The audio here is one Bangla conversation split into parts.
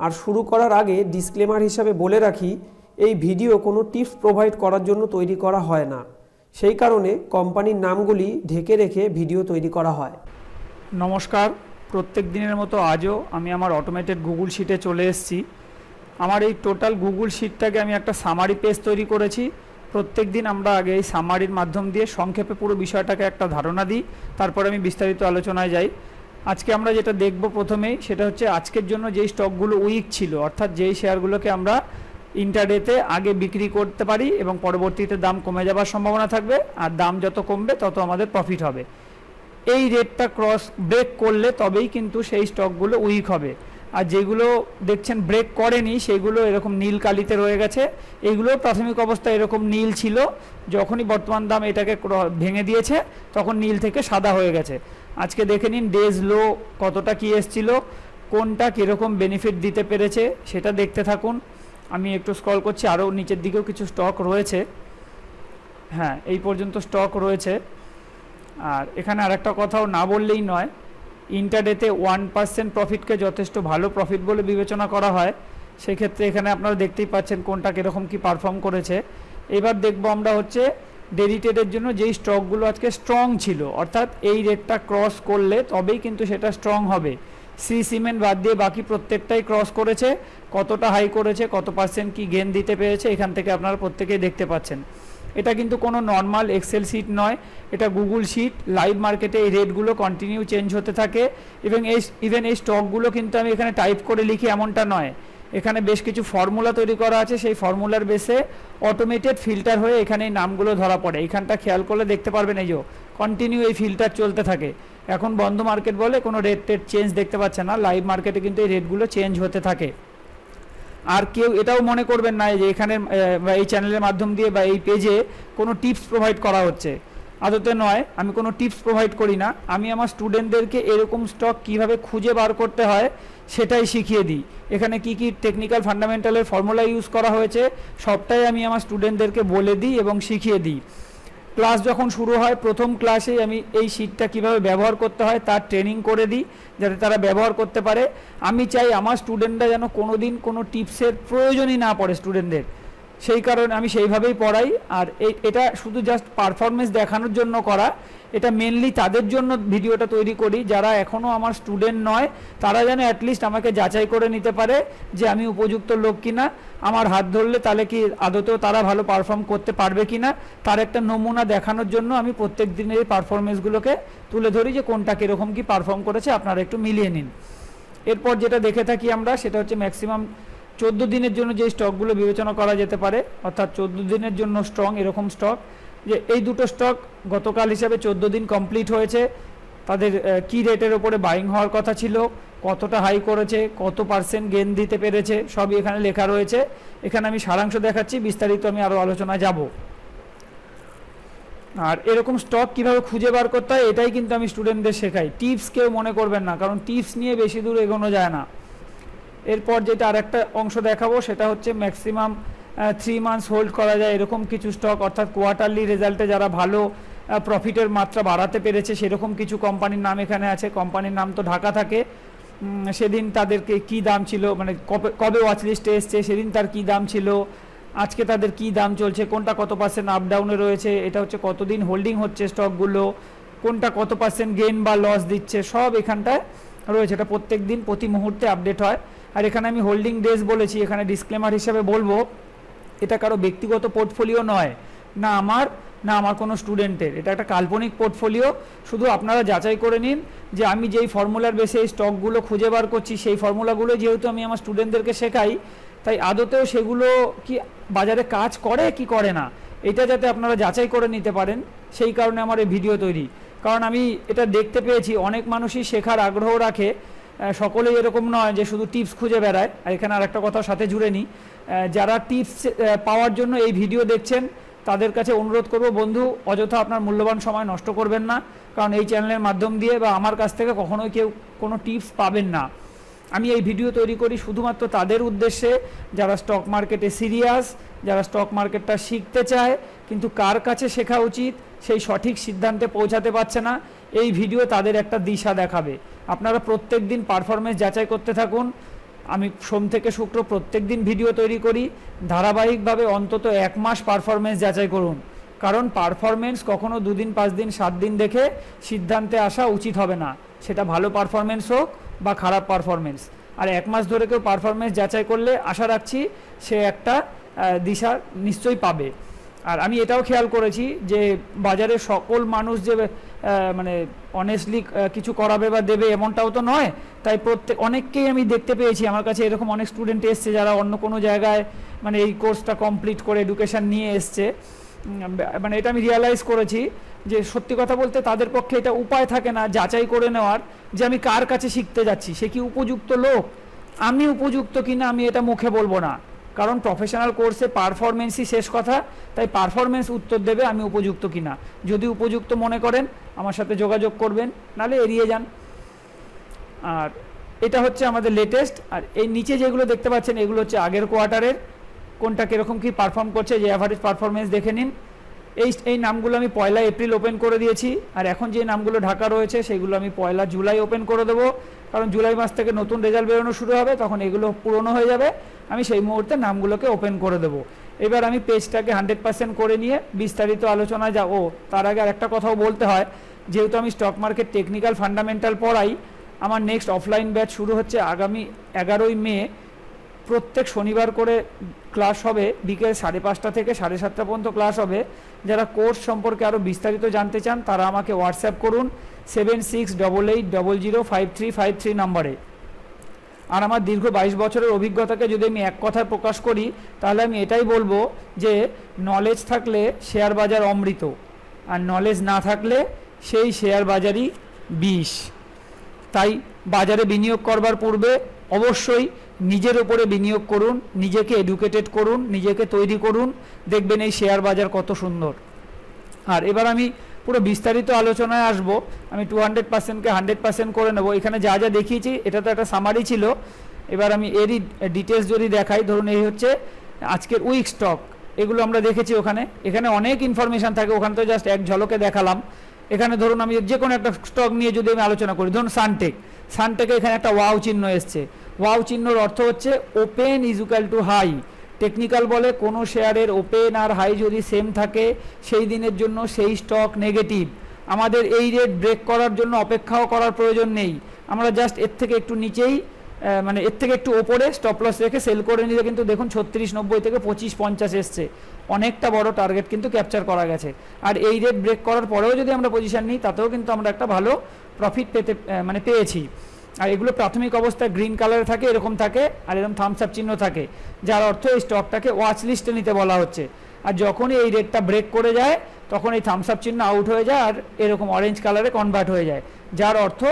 আর শুরু করার আগে ডিসক্লেমার হিসাবে বলে রাখি, এই ভিডিও কোনো টিপস প্রোভাইড করার জন্য তৈরি করা হয় না। সেই কারণে কোম্পানির নামগুলি ঢেকে রেখে ভিডিও তৈরি করা হয়। নমস্কার। প্রত্যেক দিনের মতো আজও আমি আমার অটোমেটেড গুগল শিটে চলে এসেছি। আমার এই টোটাল গুগল শিটটাকে আমি একটা সামারি পেজ তৈরি করেছি। প্রত্যেক দিন আমরা আগে এই সামারির মাধ্যম দিয়ে সংক্ষেপে পুরো বিষয়টাকে একটা ধারণা দিই, তারপরে আমি বিস্তারিত আলোচনায় যাই। আজকে আমরা যেটা দেখব প্রথমেই, সেটা হচ্ছে আজকের জন্য যেই স্টকগুলো উইক ছিল, অর্থাৎ যেই শেয়ারগুলোকে আমরা ইন্টারডেতে আগে বিক্রি করতে পারি এবং পরবর্তীতে দাম কমে যাওয়ার সম্ভাবনা থাকবে, আর দাম যত কমবে তত আমাদের প্রফিট হবে। এই রেটটা ক্রস ব্রেক করলে তবেই কিন্তু সেই স্টকগুলো উইক হবে। আর যেগুলো দেখছেন ব্রেক করেনি, সেগুলো এরকম নীল কালিতে রয়ে গেছে। এইগুলো প্রাথমিক অবস্থায় এরকম নীল ছিল, যখনই বর্তমান দাম এটাকে ভেঙে দিয়েছে, তখন নীল থেকে সাদা হয়ে গেছে। আজকে দেখে নিন ডেজ লো কতটা কি এসছিল, কোনটা কীরকম বেনিফিট দিতে পেরেছে, সেটা দেখতে থাকুন। আমি একটু স্ক্রল করছি আরও নিচের দিকেও কিছু স্টক রয়েছে। হ্যাঁ এই পর্যন্ত স্টক রয়েছে। আর এখানে আরেকটা কথাও না বললেই নয় ইন্টারডেতে ওয়ান পার্সেন্ট প্রফিটকে যথেষ্ট ভালো প্রফিট বলে বিবেচনা করা হয়। সেক্ষেত্রে এখানে আপনারা দেখতেই পাচ্ছেন কোনটা কীরকম কি পারফর্ম করেছে। এবার দেখব আমরা হচ্ছে ডেরিটেডের জন্য যেই স্টকগুলো আজকে স্ট্রং ছিল, অর্থাৎ এই রেটটা ক্রস করলে তবেই কিন্তু সেটা স্ট্রং হবে। সি সিমেন্ট বাদ দিয়ে বাকি প্রত্যেকটাই ক্রস করেছে, কতটা হাই করেছে, কত পার্সেন্ট কি গেন দিতে পেরেছে, এখান থেকে আপনারা প্রত্যেকেই দেখতে পাচ্ছেন। এটা কিন্তু কোনো নর্মাল এক্সেল শিট নয়, এটা গুগল শিট লাইভ মার্কেটে এই রেটগুলো কন্টিনিউ চেঞ্জ হতে থাকে। এবং এই ইভেন এই স্টকগুলো কিন্তু আমি এখানে টাইপ করে লিখি, এমনটা নয়। এখানে বেশ কিছু ফর্মুলা তৈরি করা আছে। সেই ফর্মুলার বেসে অটোমেটেড ফিল্টার হয়ে এখানে এই নামগুলো ধরা পড়ে। এখানটা খেয়াল করলে দেখতে পারবেন এই যে কন্টিনিউ এই ফিল্টার চলতে থাকে। এখন বন্ধ মার্কেট বলে কোনো রেট টেট চেঞ্জ দেখতে পাচ্ছে না। লাইভ মার্কেটে কিন্তু এই রেটগুলো চেঞ্জ হতে থাকে। আর কেউ এটাও মনে করবেন না যে এখানে এই চ্যানেলের মাধ্যম দিয়ে বা এই পেজে কোনো টিপস প্রোভাইড করা হচ্ছে। আদতে নয়, আমি কোনো টিপস প্রোভাইড করি না। আমি আমার স্টুডেন্টদেরকে এরকম স্টক কীভাবে খুঁজে বার করতে হয় সেটাই শিখিয়ে দিই। এখানে কি কি টেকনিক্যাল ফান্ডামেন্টালের ফর্মুলা ইউজ করা হয়েছে, সবটাই আমি আমার স্টুডেন্টদেরকে বলে দিই এবং শিখিয়ে দিই। ক্লাস যখন শুরু হয়, প্রথম ক্লাসেই আমি এই শিটটা কীভাবে ব্যবহার করতে হয়, তার ট্রেনিং করে দিই, যাতে তারা ব্যবহার করতে পারে। আমি চাই আমার স্টুডেন্টরা যেন কোনো দিন কোনো টিপসের প্রয়োজনই না পড়ে স্টুডেন্টদের সেই কারণে আমি সেইভাবেই পড়াই। আর এটা শুধু জাস্ট পারফরমেন্স দেখানোর জন্য করা, এটা মেনলি তাদের জন্য ভিডিওটা তৈরি করি। যারা এখনও আমার স্টুডেন্ট নয়, তারা যেন অ্যাটলিস্ট আমাকে যাচাই করে নিতে পারে যে আমি উপযুক্ত লোক কিনা। আমার হাত ধরলে তাহলে কি আদতেও তারা ভালো পারফর্ম করতে পারবে কিনা? তার একটা নমুনা দেখানোর জন্য আমি প্রত্যেক দিনের এই পারফরমেন্সগুলোকে তুলে ধরি যে কোনটা কীরকম কি পারফর্ম করেছে, আপনারা একটু মিলিয়ে নিন। এরপর যেটা দেখে থাকি আমরা, সেটা হচ্ছে ম্যাক্সিমাম চোদ্দ দিনের জন্য যে স্টকগুলো বিবেচনা করা যেতে পারে, অর্থাৎ চোদ্দ দিনের জন্য স্ট্রং এরকম স্টক যে এই দুটো স্টক গতকাল হিসাবে চোদ্দ দিন কমপ্লিট হয়েছে। তাদের কি রেটের ওপরে বাইং হওয়ার কথা ছিল, কতটা হাই করেছে, কত পার্সেন্ট গেন দিতে পেরেছে, সবই এখানে লেখা রয়েছে। এখানে আমি সারাংশ দেখাচ্ছি, বিস্তারিত আমি আরও আলোচনায় যাব। আর এরকম স্টক কীভাবে খুঁজে বার করতে হয়, এটাই কিন্তু আমি স্টুডেন্টদের শেখাই। টিপস কেউ মনে করবেন না, কারণ টিপস নিয়ে বেশি দূর এগোনো যায় না। এরপর যেটা আরেকটা অংশ দেখাবো, সেটা হচ্ছে ম্যাক্সিমাম থ্রি মান্থস হোল্ড করা যায় এরকম কিছু স্টক অর্থাৎ কোয়ার্টারলি রেজাল্টে যারা ভালো প্রফিটের মাত্রা বাড়াতে পেরেছে, সেরকম কিছু কোম্পানির নাম এখানে আছে। কোম্পানির নাম তো ঢাকা থাকে। সেদিন তাদেরকে কি দাম ছিল মানে কবে কবে ওয়াচ লিস্টে এসছে, সেদিন তার কি দাম ছিল, আজকে তাদের কি দাম চলছে, কোনটা কত পার্সেন্ট আপ ডাউনে রয়েছে, এটা হচ্ছে কতদিন হোল্ডিং হচ্ছে স্টকগুলো কোনটা কত পার্সেন্ট গেইন বা লস দিচ্ছে, সব এখানটায় রয়েছে। এটা প্রত্যেক দিন প্রতি মুহূর্তে আপডেট হয়। আর এখানে আমি হোল্ডিং ডেজ বলেছি, এখানে ডিসক্লেমার হিসেবে বলব, এটা কারও ব্যক্তিগত পোর্টফোলিও নয়, না আমার না আমার কোনো স্টুডেন্টের এটা একটা কাল্পনিক পোর্টফোলিও শুধু আপনারা যাচাই করে নিন যে আমি যেই ফর্মুলার বেসে এই স্টকগুলো খুঁজে বার করছি, সেই ফর্মুলাগুলো যেহেতু আমি আমার স্টুডেন্টদেরকে শেখাই, তাই আদতেও সেগুলো কি বাজারে কাজ করে কি করে না, এটা যাতে আপনারা যাচাই করে নিতে পারেন, সেই কারণে আমার এই ভিডিও তৈরি। কারণ আমি এটা দেখতে পেয়েছি, অনেক মানুষই শেখার আগ্রহ রাখে সকলেই এরকম নয় যে শুধু টিপস খুঁজে বেড়ায়। আর এখানে আরেকটা কথা সাথে জুড়ে নিই। যারা টিপস পাওয়ার জন্য এই ভিডিও দেখছেন, তাদের কাছে অনুরোধ করব, বন্ধু, অযথা আপনার মূল্যবান সময় নষ্ট করবেন না। কারণ এই চ্যানেলের মাধ্যম দিয়ে বা আমার কাছ থেকে কখনোই কেউ কোনো টিপস পাবেন না। আমি এই ভিডিও তৈরি করি শুধুমাত্র তাদের উদ্দেশ্যে। যারা স্টক মার্কেটে সিরিয়াস যারা স্টক মার্কেটটা শিখতে চায়, কিন্তু কার কাছে শেখা উচিত, সেই সঠিক সিদ্ধান্তে পৌঁছাতে পারছে না, এই ভিডিও তাদের একটা দিশা দেখাবে। আপনারা প্রত্যেক দিন পারফরমেন্স যাচাই করতে থাকুন। আমি সোম থেকে শুক্র প্রত্যেক দিন ভিডিও তৈরি করি। ধারাবাহিকভাবে অন্তত এক মাস পারফরমেন্স যাচাই করুন। কারণ পারফরমেন্স কখনো দুদিন, পাঁচ দিন, সাত দিন দেখে সিদ্ধান্তে আসা উচিত হবে না। সেটা ভালো পারফরমেন্স হোক বা খারাপ পারফরমেন্স আর এক মাস ধরে কেউ পারফরমেন্স যাচাই করলে আশা রাখছি সে একটা দিশা নিশ্চয়ই পাবে। আর আমি এটাও খেয়াল করেছি যে বাজারে সকল মানুষ যে মানে অনেস্টলি কিছু করাবে বা দেবে এমনটাও তো নয়। তাই প্রত্যেক, অনেককেই আমি দেখতে পেয়েছি। আমার কাছে এরকম অনেক স্টুডেন্ট এসছে যারা অন্য কোনো জায়গায় মানে এই কোর্সটা কমপ্লিট করে এডুকেশন নিয়ে এসছে। মানে এটা আমি রিয়ালাইজ করেছি যে সত্যি কথা বলতে তাদের পক্ষে এটা উপায় থাকে না যাচাই করে নেওয়ার যে আমি কার কাছে শিখতে যাচ্ছি। সে কি উপযুক্ত লোক? আমি উপযুক্ত কিনা আমি এটা মুখে বলব না। কারণ প্রফেশনাল কোর্সে পারফরমেন্সই শেষ কথা, তাই পারফরমেন্স উত্তর দেবে আমি উপযুক্ত কি না যদি উপযুক্ত মনে করেন, আমার সাথে যোগাযোগ করবেন নালে এড়িয়ে যান। আর এটা হচ্ছে আমাদের লেটেস্ট আর এই নিচে যেগুলো দেখতে পাচ্ছেন, এগুলো হচ্ছে আগের কোয়ার্টারের কোনটা কীরকম কী পারফর্ম করছে, যে অ্যাভারেজ পারফরমেন্স দেখে নিন। এই এই নামগুলো আমি পয়লা এপ্রিল ওপেন করে দিয়েছি। আর এখন যে নামগুলো ঢাকা রয়েছে, সেগুলো আমি পয়লা জুলাই ওপেন করে দেবো। কারণ জুলাই মাস থেকে নতুন রেজাল্ট বেরোনো শুরু হবে, তখন এগুলো পুরনো হয়ে যাবে। আমি সেই মুহূর্তে নামগুলোকে ওপেন করে দেবো। এবার আমি পেজটাকে হান্ড্রেড পার্সেন্ট করে নিয়ে বিস্তারিত আলোচনায় যাব তার আগে আরেকটা কথাও বলতে হয়। যেহেতু আমি স্টক মার্কেট টেকনিক্যাল ফান্ডামেন্টাল পড়াই, আমার নেক্সট অফলাইন ব্যাচ শুরু হচ্ছে আগামী এগারোই মে। প্রত্যেক শনিবার করে ক্লাস হবে বিকেল সাড়ে পাঁচটা থেকে সাড়ে সাতটা পর্যন্ত ক্লাস হবে। যারা কোর্স সম্পর্কে আরও বিস্তারিত জানতে চান, তারা আমাকে হোয়াটসঅ্যাপ করুন seven six double eight double zero five three five three নাম্বারে আর আমার দীর্ঘ বাইশ বছরের অভিজ্ঞতাকে যদি আমি এক কথায় প্রকাশ করি, তাহলে আমি এটাই বলব যে নলেজ থাকলে শেয়ার বাজার অমৃত, আর নলেজ না থাকলে সেই শেয়ার বাজারই বিষ। তাই বাজারে বিনিয়োগ করবার পূর্বে অবশ্যই নিজের উপরে বিনিয়োগ করুন, নিজেকে এডুকেটেড করুন, নিজেকে তৈরি করুন, দেখবেন এই শেয়ার বাজার কত সুন্দর। আর এবার আমি পুরো বিস্তারিত আলোচনায় আসব, আমি টু হান্ড্রেড পার্সেন্টকে হান্ড্রেড পার্সেন্ট করে নেব। এখানে যা যা দেখিয়েছি, এটা তো একটা সামারি ছিল। এবার আমি এরই ডিটেলস যদি দেখাই, ধরুন এই হচ্ছে আজকের উইক স্টক এগুলো আমরা দেখেছি ওখানে। এখানে অনেক ইনফরমেশন থাকে, ওখানে তো জাস্ট এক ঝলকে দেখালাম। এখানে ধরুন আমি যে কোনো একটা স্টক নিয়ে যদি আমি আলোচনা করি, ধরুন সানটেক সানটেকে এখানে একটা ওয়াও চিহ্ন এসছে। ওয়াও চিহ্নর অর্থ হচ্ছে open is equal to high technical বলে কোনো শেয়ারের ওপেন আর হাই যদি সেম থাকে, সেই দিনের জন্য সেই স্টক নেগেটিভ আমাদের এই রেট ব্রেক করার জন্য অপেক্ষাও করার প্রয়োজন নেই। আমরা জাস্ট এর থেকে একটু নিচেই মানে এর থেকে একটু ওপরে স্টপ লস রেখে সেল করে নিলে কিন্তু দেখুন ছত্রিশ, নব্বই থেকে পঁচিশ, পঞ্চাশ এসছে। অনেকটা বড় টার্গেট কিন্তু ক্যাপচার করা গেছে। আর এই রেট ব্রেক করার পরেও যদি আমরা পজিশন নিই, তাতেও কিন্তু আমরা একটা ভালো প্রফিট পেতে মানে পেয়েছি। আর এগুলো প্রাথমিক অবস্থায় গ্রিন কালারে থাকে, এরকম থাকে, আর এরকম থামস আপ চিহ্ন থাকে, যার অর্থ এই স্টকটাকে ওয়াচ লিস্টে নিতে বলা হচ্ছে। আর যখনই এই রেটটা ব্রেক করে যায়, তখন এই থামস আপ চিহ্ন আউট হয়ে যায়, আর এরকম অরেঞ্জ কালারে কনভার্ট হয়ে যায়, যার অর্থ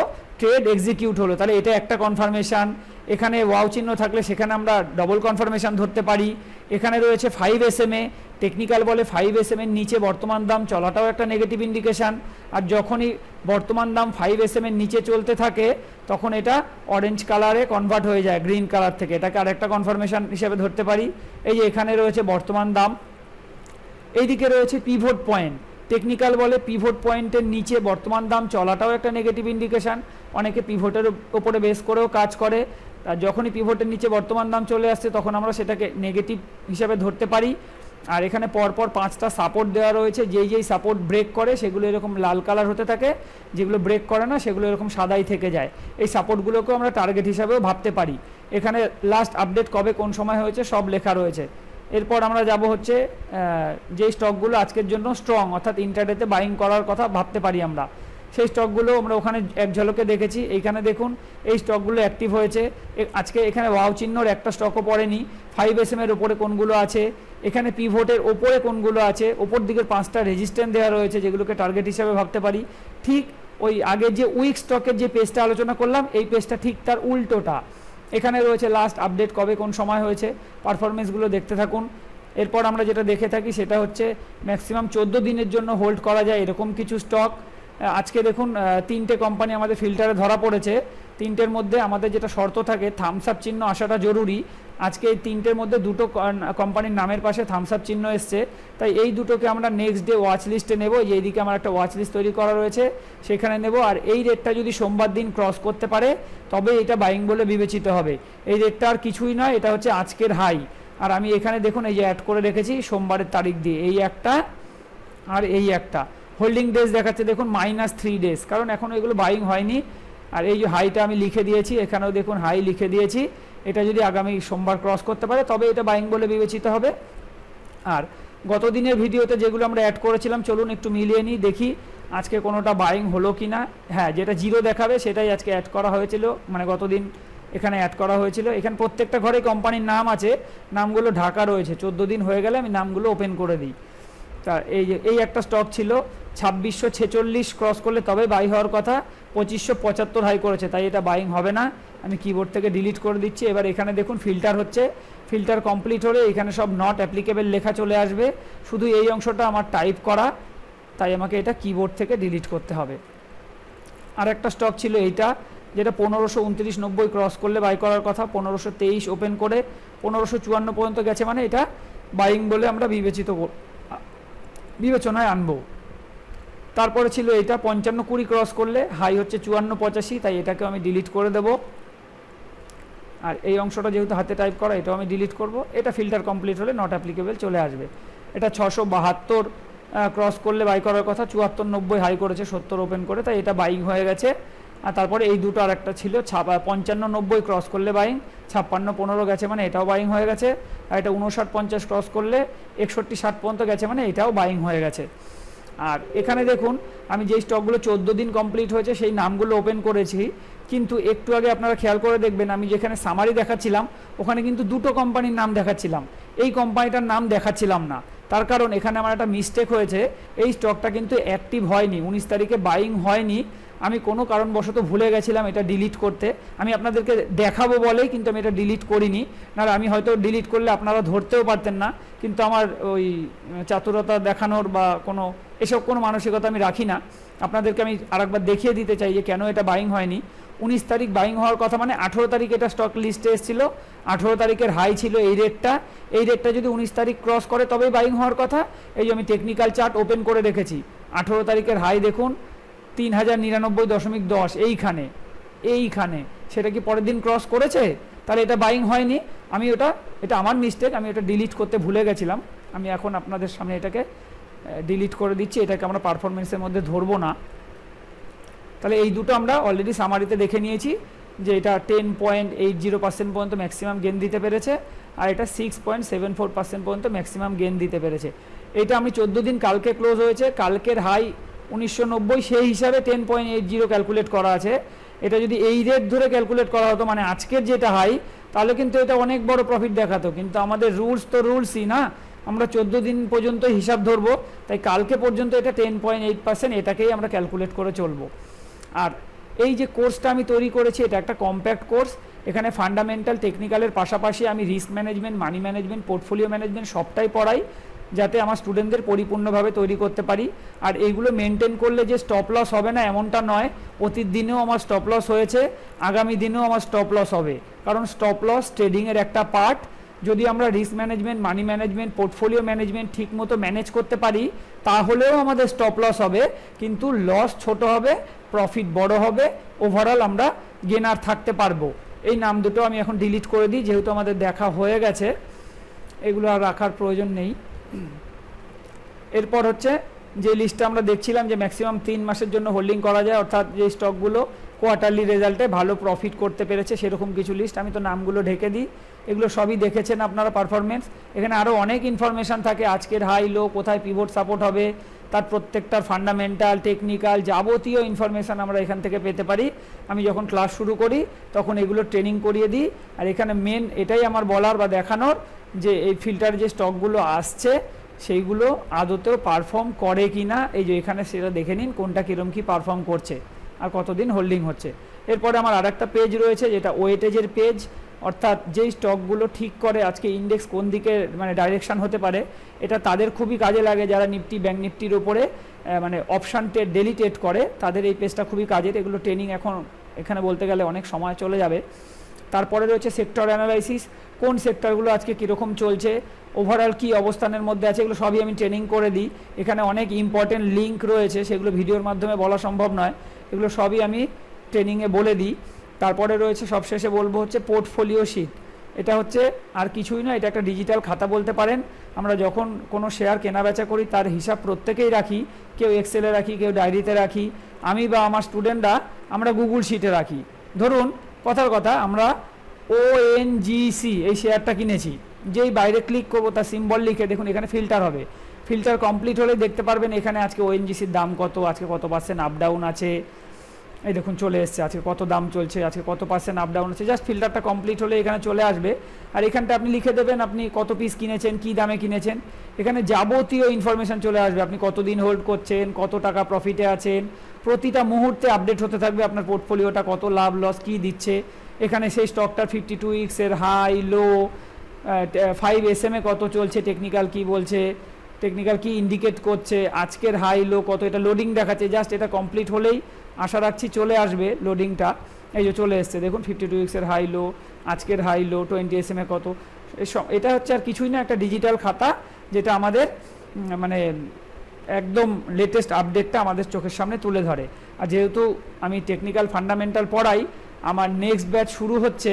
ট্রেড এক্সিকিউট হলো। তাহলে এটা একটা কনফার্মেশন এখানে ওয়াও চিহ্ন থাকলে সেখানে আমরা ডবল কনফার্মেশন ধরতে পারি। এখানে রয়েছে five S M A technical বলে ফাইভ এস এম এর নিচে বর্তমান দাম চলাটাও একটা নেগেটিভ ইন্ডিকেশন আর যখনই বর্তমান দাম ফাইভ এস এম এর নিচে চলতে থাকে, তখন এটা অরেঞ্জ কালারে কনভার্ট হয়ে যায় গ্রিন কালার থেকে। এটাকে আরেকটা কনফার্মেশন হিসেবে ধরতে পারি। এই যে এখানে রয়েছে বর্তমান দাম। এইদিকে রয়েছে পিভট পয়েন্ট টেকনিক্যাল বলে পিভট পয়েন্টের নিচে বর্তমান দাম চলাটাও একটা নেগেটিভ ইন্ডিকেশন অনেকে পিভটের ওপরে বেস করেও কাজ করে। আর যখনই পিভটের নিচে বর্তমান দাম চলে আসছে, তখন আমরা সেটাকে নেগেটিভ হিসাবে ধরতে পারি। আর এখানে পরপর পাঁচটা সাপোর্ট দেওয়া রয়েছে। যেই যেই সাপোর্ট ব্রেক করে, সেগুলো এরকম লাল কালার হতে থাকে। যেগুলো ব্রেক করে না, সেগুলো এরকম সাদাই থেকে যায়। এই সাপোর্টগুলোকেও আমরা টার্গেট হিসাবেও ভাবতে পারি। এখানে লাস্ট আপডেট কবে, কোন সময় হয়েছে, সব লেখা রয়েছে। এরপর আমরা যাব হচ্ছে যে স্টকগুলো আজকের জন্য স্ট্রং অর্থাৎ ইন্টারডেতে বাইং করার কথা ভাবতে পারি আমরা। সেই স্টকগুলো আমরা ওখানে এক ঝলকে দেখেছি। এইখানে দেখুন, এই স্টকগুলো অ্যাক্টিভ হয়েছে। আজকে এখানে ওয়াও চিহ্নর একটা স্টকও পড়েনি। ফাইভ এস এর ওপরে কোনগুলো আছে? এখানে পিভোটের ওপরে কোনগুলো আছে? ওপর দিকের পাঁচটা রেজিস্ট্যান্ট দেওয়া রয়েছে, যেগুলোকে টার্গেট হিসাবে ভাবতে পারি। ঠিক ওই আগের যে উইক স্টকের যে পেজটা আলোচনা করলাম, এই পেজটা ঠিক তার উল্টোটা। এখানে রয়েছে লাস্ট আপডেট কবে কোন সময় হয়েছে পারফরমেন্সগুলো দেখতে থাকুন। এরপর আমরা যেটা দেখে থাকি সেটা হচ্ছে ম্যাক্সিমাম চোদ্দ দিনের জন্য হোল্ড করা যায় এরকম কিছু স্টক আজকে দেখুন তিনটে কোম্পানি আমাদের ফিল্টারে ধরা পড়েছে। তিনটের মধ্যে আমাদের যেটা শর্ত থাকে থামস আপ চিহ্ন আসাটা জরুরি। আজকে এই তিনটের মধ্যে দুটো কোম্পানির নামের পাশে থামস আপ চিহ্ন এসছে। তাই এই দুটোকে আমরা নেক্সট ডে ওয়াচ লিস্টে নেব। এইদিকে আমার একটা ওয়াচ লিস্ট তৈরি করা রয়েছে, সেখানে নেব। আর এই রেটটা যদি সোমবার দিন ক্রস করতে পারে, তবে এটা বাইং বলে বিবেচিত হবে। এই রেটটা আর কিছুই নয়, এটা হচ্ছে আজকের হাই আর আমি এখানে দেখুন, এই যে অ্যাড করে রেখেছি, সোমবারের তারিখ দিয়ে। এই একটা আর এই একটা। হোল্ডিং ডেজ দেখাচ্ছে, দেখুন মাইনাস থ্রি ডেজ কারণ এখন এগুলো বাইং হয়নি। আর এই যে হাইটা আমি লিখে দিয়েছি, এখানেও দেখুন হাই লিখে দিয়েছি। এটা যদি আগামী সোমবার ক্রস করতে পারে, তবে এটা বাইং বলে বিবেচিত হবে। আর গত দিনের ভিডিওতে যেগুলো আমরা অ্যাড করেছিলাম, চলুন একটু মিলিয়ে নিই, দেখি আজকে কোনোটা বাইং হলো কি না হ্যাঁ যেটা জিরো দেখাবে, সেটাই আজকে অ্যাড করা হয়েছিল। মানে গতদিন এখানে অ্যাড করা হয়েছিল। এখানে প্রত্যেকটা ঘরে কোম্পানির নাম আছে। নামগুলো ঢাকা রয়েছে। চোদ্দ দিন হয়ে গেলে আমি নামগুলো ওপেন করে দিই। তা এই এই একটা স্টক ছিল। ছাব্বিশশো ছেচল্লিশ ক্রস করলে তবে বাই হওয়ার কথা, পঁচিশশো পঁচাত্তর হাই করেছে, তাই এটা বাইং হবে না। আমি কিবোর্ড থেকে ডিলিট করে দিচ্ছি। এবার এখানে দেখুন ফিল্টার হচ্ছে। ফিল্টার কমপ্লিট হলে এখানে সব নট অ্যাপ্লিকেবল লেখা চলে আসবে। শুধু এই অংশটা আমার টাইপ করা, তাই আমাকে এটা কিবোর্ড থেকে ডিলিট করতে হবে। আর একটা স্টক ছিল এইটা, যেটা পনেরোশো উনত্রিশ নব্বই ক্রস করলে বাই করার কথা, পনেরোশো তেইশ ওপেন করে, পনেরোশো চুয়ান্ন পর্যন্ত গেছে মানে এটা বাইং বলে আমরা বিবেচিত বিবেচনায় আনব। তারপরে ছিল এটা পঞ্চান্ন কুড়ি ক্রস করলে হাই হচ্ছে চুয়ান্ন পঁচাশি, তাই এটাকেও আমি ডিলিট করে দেব। আর এই অংশটা যেহেতু হাতে টাইপ করা, এটাও আমি ডিলিট করব। এটা ফিল্টার কমপ্লিট হলে নট অ্যাপ্লিকেবল চলে আসবে। এটা ছশো বাহাত্তর ক্রস করলে বাই করার কথা, চুয়াত্তর নব্বই হাই করেছে, সত্তর ওপেন করে, তাই এটা বাইং হয়ে গেছে। আর তারপরে এই দুটো আর একটা ছিল, ছাপা পঞ্চান্ন নব্বই ক্রস করলে বাইং ছাপ্পান্ন পনেরো গেছে মানে এটাও বাইং হয়ে গেছে। আর এটা উনষাট পঞ্চাশ ক্রস করলে একষট্টি ষাট পর্যন্ত গেছে মানে এটাও বাইং হয়ে গেছে। আর এখানে দেখুন, আমি যেই স্টকগুলো চোদ্দ দিন কমপ্লিট হয়েছে, সেই নামগুলো ওপেন করেছি। কিন্তু একটু আগে আপনারা খেয়াল করে দেখবেন, আমি যেখানে সামারি দেখাচ্ছিলাম, ওখানে কিন্তু দুটো কোম্পানির নাম দেখাচ্ছিলাম। এই কোম্পানিটার নাম দেখাচ্ছিলাম না। তার কারণ এখানে আমার একটা মিস্টেক হয়েছে, এই স্টকটা কিন্তু অ্যাক্টিভ হয়নি, উনিশ তারিখে বাইং হয়নি। আমি কোনো কারণবশত ভুলে গেছিলাম এটা ডিলিট করতে। আমি আপনাদেরকে দেখাবো বলেই কিন্তু আমি এটা ডিলিট করিনি। না আমি হয়তো ডিলিট করলে আপনারা ধরতেও পারতেন না। কিন্তু আমার ওই চাতুরতা দেখানোর বা কোনো এসব কোনো মানসিকতা আমি রাখি না। আপনাদেরকে আমি আরেকবার দেখিয়ে দিতে চাই যে কেন এটা বাইং হয়নি। উনিশ তারিখ বাইং হওয়ার কথা মানে আঠেরো তারিখ এটা স্টক লিস্টে এসেছিল। আঠেরো তারিখের হাই ছিল এই রেটটা এই রেটটা যদি উনিশ তারিখ ক্রস করে তবেই বাইং হওয়ার কথা। এই যে আমি টেকনিক্যাল চার্ট ওপেন করে রেখেছি। আঠেরো তারিখের হাই দেখুন, তিন হাজার নিরানব্বই দশমিক দশ, এইখানে এইখানে। সেটা কি পরের দিন ক্রস করেছে? তাহলে এটা বাইং হয়নি। আমি ওটা, এটা আমার মিস্টেক আমি ওটা ডিলিট করতে ভুলে গেছিলাম। আমি এখন আপনাদের সামনে এটাকে ডিলিট করে দিচ্ছি, এটাকে আমরা পারফরমেন্সের মধ্যে ধরবো না। তাহলে এই দুটো আমরা অলরেডি সামারিতে দেখে নিয়েছি যে এটা ten point eight zero percent পর্যন্ত ম্যাক্সিমাম গেন দিতে পেরেছে আর এটা six point seven four percent পর্যন্ত ম্যাক্সিমাম গেন দিতে পেরেছে। এটা আমি চোদ্দ দিন কালকে ক্লোজ হয়েছে, কালকের হাই উনিশশো নব্বই, সেই হিসাবে ten point eight zero calculate করা আছে। এটা যদি এই রেট ধরে ক্যালকুলেট করা হতো মানে আজকের যেটা হাই তাহলে কিন্তু এটা অনেক বড় প্রফিট দেখাতো। কিন্তু আমাদের রুলস তো রুলসই না। আমরা চোদ্দ দিন পর্যন্ত হিসাব ধরবো, তাই কালকে পর্যন্ত এটা টেন পয়েন্ট এইট পার্সেন্ট এটাকেই আমরা ক্যালকুলেট করে চলবো। আর এই যে কোর্সটা আমি তৈরি করেছি, এটা একটা কম্প্যাক্ট কোর্স এখানে ফান্ডামেন্টাল টেকনিক্যালের পাশাপাশি আমি risk management money management portfolio management সবটাই পড়াই, যাতে আমার স্টুডেন্টদের পরিপূর্ণভাবে তৈরি করতে পারি। আর এইগুলো মেনটেন করলে যে স্টপ লস হবে না, এমনটা নয় অতীত দিনেও আমার স্টপ লস হয়েছে, আগামী দিনেও আমার স্টপ লস হবে। কারণ স্টপ লস ট্রেডিংয়ের একটা পার্ট যদি আমরা risk management money management portfolio management ঠিক মতো ম্যানেজ করতে পারি, তাহলেও আমাদের স্টপ লস হবে, কিন্তু লস ছোট হবে প্রফিট বড় হবে ওভারঅল আমরা গেনার থাকতে পারব। এই নাম দুটো আমি এখন ডিলিট করে দিই, যেহেতু আমাদের দেখা হয়ে গেছে, এগুলো আর রাখার প্রয়োজন নেই। এরপর হচ্ছে যে লিস্টটা আমরা দেখছিলাম যে ম্যাক্সিমাম তিন মাসের জন্য হোল্ডিং করা যায়, অর্থাৎ যে স্টকগুলো কোয়ার্টারলি রেজাল্টে ভালো প্রফিট করতে পেরেছে, সেরকম কিছু লিস্ট আমি তো নামগুলো ঢেকে দিই। এগুলো সবই দেখেছেন আপনারা পারফরমেন্স এখানে আরও অনেক ইনফরমেশান থাকে, আজকের হাই লো কোথায় পিভট সাপোর্ট হবে, তার প্রত্যেকটার ফান্ডামেন্টাল টেকনিক্যাল যাবতীয় ইনফরমেশান আমরা এখান থেকে পেতে পারি। আমি যখন ক্লাস শুরু করি, তখন এগুলো ট্রেনিং করিয়ে দিই। আর এখানে মেন এটাই আমার বলার বা দেখানোর যে এই ফিল্টার যে স্টকগুলো আসছে, সেইগুলো আদতেও পারফর্ম করে কি না এই যে এখানে সেটা দেখে নিন, কোনটা কীরকম কী পারফর্ম করছে, আর কতদিন হোল্ডিং হচ্ছে। এরপরে আমার আরেকটা পেজ রয়েছে, যেটা ওয়েটেজের পেজ অর্থাৎ যেই স্টকগুলো ঠিক করে আজকে ইন্ডেক্স কোন দিকে মানে ডাইরেকশান হতে পারে, এটা তাদের খুবই কাজে লাগে যারা নিফটি ব্যাঙ্ক নিফটির ওপরে মানে অপশান ট্রেড ডেলি ট্রেড করে, তাদের এই পেজটা খুবই কাজের এগুলো ট্রেনিং এখন এখানে বলতে গেলে অনেক সময় চলে যাবে। তারপরে রয়েছে সেক্টর অ্যানালাইসিস কোন সেক্টরগুলো আজকে কীরকম চলছে ওভারঅল কী অবস্থানের মধ্যে আছে, এগুলো সবই আমি ট্রেনিং করে দিই। এখানে অনেক ইম্পর্টেন্ট লিঙ্ক রয়েছে, সেগুলো ভিডিওর মাধ্যমে বলা সম্ভব নয়, এগুলো সবই আমি ট্রেনিংয়ে বলে দিই। তারপরে রয়েছে সবশেষে বলব হচ্ছে পোর্টফোলিও শিট এটা হচ্ছে আর কিছুই না এটা একটা ডিজিটাল খাতা বলতে পারেন। আমরা যখন কোনো শেয়ার কেনাবেচা করি, তার হিসাব প্রত্যেকেই রাখি। কেউ এক্সেলে রাখি, কেউ ডায়েরিতে রাখি। আমি বা আমার স্টুডেন্টরা আমরা গুগল শিটে রাখি। ধরুন, কথার কথা, আমরা ও এন সি এই শেয়ারটা কিনেছি। যেই বাইরে ক্লিক করব, তার সিম্বল লিখে দেখুন, এখানে ফিল্টার হবে। ফিল্টার কমপ্লিট হলে দেখতে পারবেন, এখানে আজকে ওএনজিসির দাম কত, আজকে কত পার্সেন্ট আপ ডাউন আছে। এই দেখুন, চলে এসছে। আজকে কত দাম চলছে, আজকে কত পার্সেন্ট আপ ডাউন আছে জাস্ট ফিল্টারটা কমপ্লিট হলে এখানে চলে আসবে। আর এখানটা আপনি লিখে দেবেন আপনি কত পিস কিনেছেন, কী দামে কিনেছেন। এখানে যাবতীয় ইনফরমেশন চলে আসবে। আপনি কতদিন হোল্ড করছেন, কত টাকা প্রফিটে আছেন। প্রতিটা মুহূর্তে আপডেট হতে থাকবে আপনার পোর্টফোলিওটা কত লাভ লস কী দিচ্ছে। এখানে সেই স্টকটার fifty two উইক্সের high low five S M A কত চলছে টেকনিক্যাল কি বলছে টেকনিক্যাল কি ইন্ডিকেট করছে, আজকের হাই লো কত, এটা লোডিং দেখাচ্ছে। জাস্ট এটা কমপ্লিট হলেই আশা রাখছি চলে আসবে লোডিংটা এই যে চলে এসছে, দেখুন ফিফটি টু ইক্সের হাই লো আজকের high low twenty S M A কত। এটা হচ্ছে আর কিছুই না, একটা ডিজিটাল খাতা, যেটা আমাদের মানে একদম লেটেস্ট আপডেটটা আমাদের চোখের সামনে তুলে ধরে। আর যেহেতু আমি টেকনিক্যাল ফান্ডামেন্টাল পড়াই, আমার নেক্সট ব্যাচ শুরু হচ্ছে